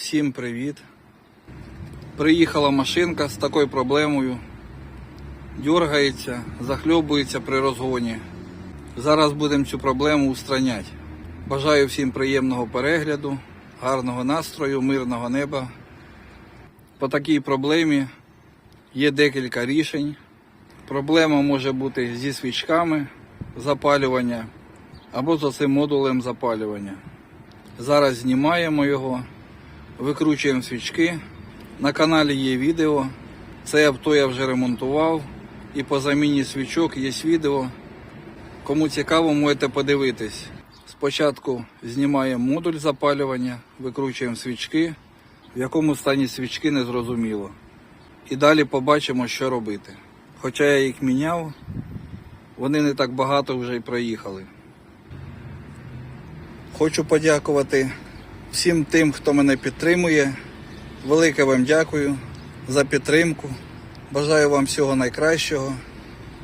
Всім привіт. Приїхала машинка з такою проблемою. Дергається, захльобується при розгоні. Зараз будемо цю проблему устраняти. Бажаю всім приємного перегляду, гарного настрою, мирного неба. По такій проблемі є декілька рішень. Проблема може бути зі свічками запалювання або з оцим модулем запалювання. Зараз знімаємо його, викручуємо свічки. На каналі є відео. Це авто я вже ремонтував. І по заміні свічок є відео. Кому цікаво, можете подивитись. Спочатку знімаємо модуль запалювання, викручуємо свічки, в якому стані свічки не зрозуміло. І далі побачимо, що робити. Хоча я їх міняв, вони не так багато вже й проїхали. Хочу подякувати всім тим, хто мене підтримує. Велике вам дякую за підтримку. Бажаю вам всього найкращого,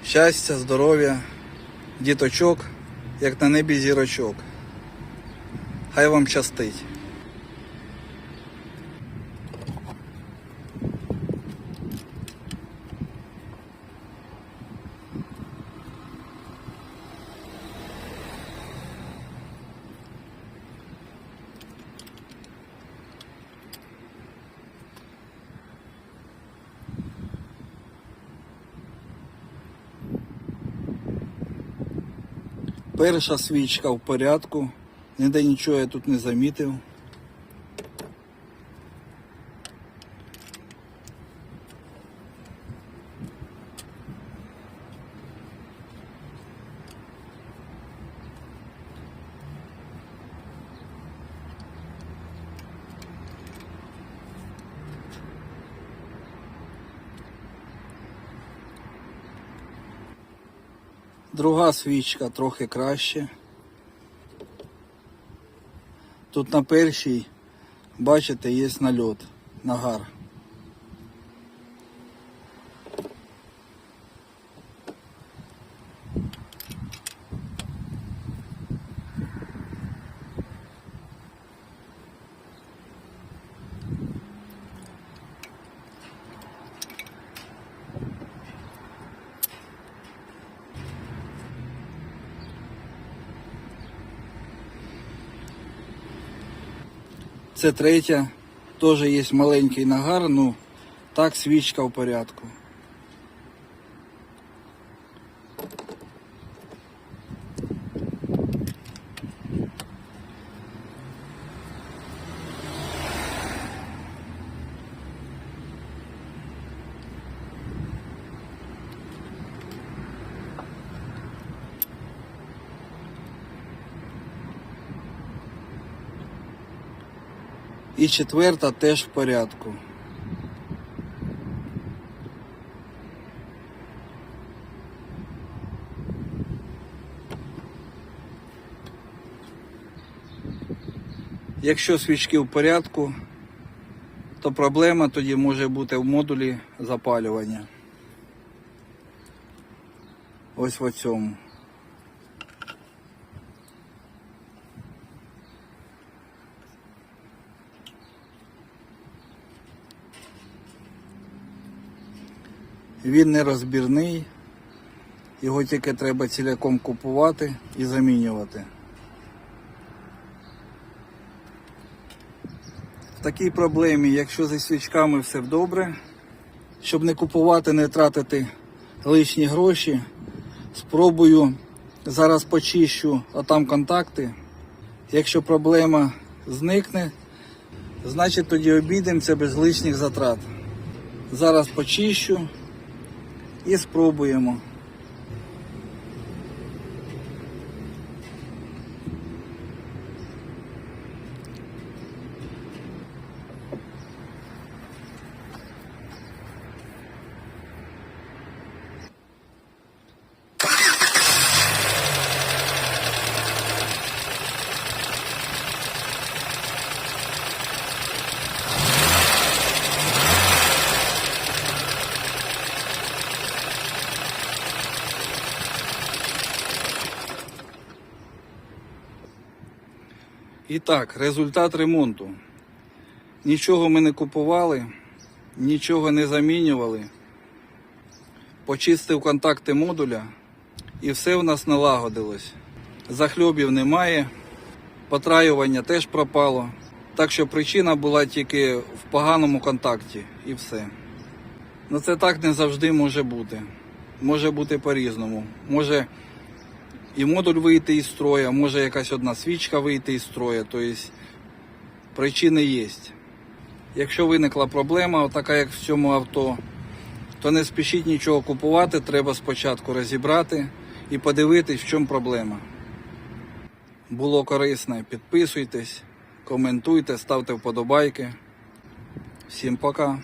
щастя, здоров'я, діточок, як на небі зірочок. Хай вам щастить. Перша свічка в порядку. Ніде нічого я тут не замітив. Друга свічка трохи краще. Тут на першій, бачите, є нальот, нагар. Це третя, теж є маленький нагар, ну так свічка в порядку. І четверта теж в порядку. Якщо свічки в порядку, то проблема тоді може бути в модулі запалювання. Ось в цьому. Він не розбірний, його тільки треба ціляком купувати і замінювати. В такій проблемі, якщо зі свічками все добре, щоб не купувати, не тратити лишні гроші, спробую зараз почищу отам контакти. Якщо проблема зникне, значить тоді обійдемося без лишніх затрат. Зараз почищу і спробуємо. І так, результат ремонту. Нічого ми не купували, нічого не замінювали. Почистив контакти модуля і все в нас налагодилось. Захльобів немає, потраювання теж пропало. Так що причина була тільки в поганому контакті і все. Ну це так не завжди може бути. Може бути по-різному. Може і модуль вийти із строя, може якась одна свічка вийти із строя. Тобто причини є. Якщо виникла проблема, така як в цьому авто, то не спішіть нічого купувати, треба спочатку розібрати і подивитись, в чому проблема. Було корисно, підписуйтесь, коментуйте, ставте вподобайки. Всім пока.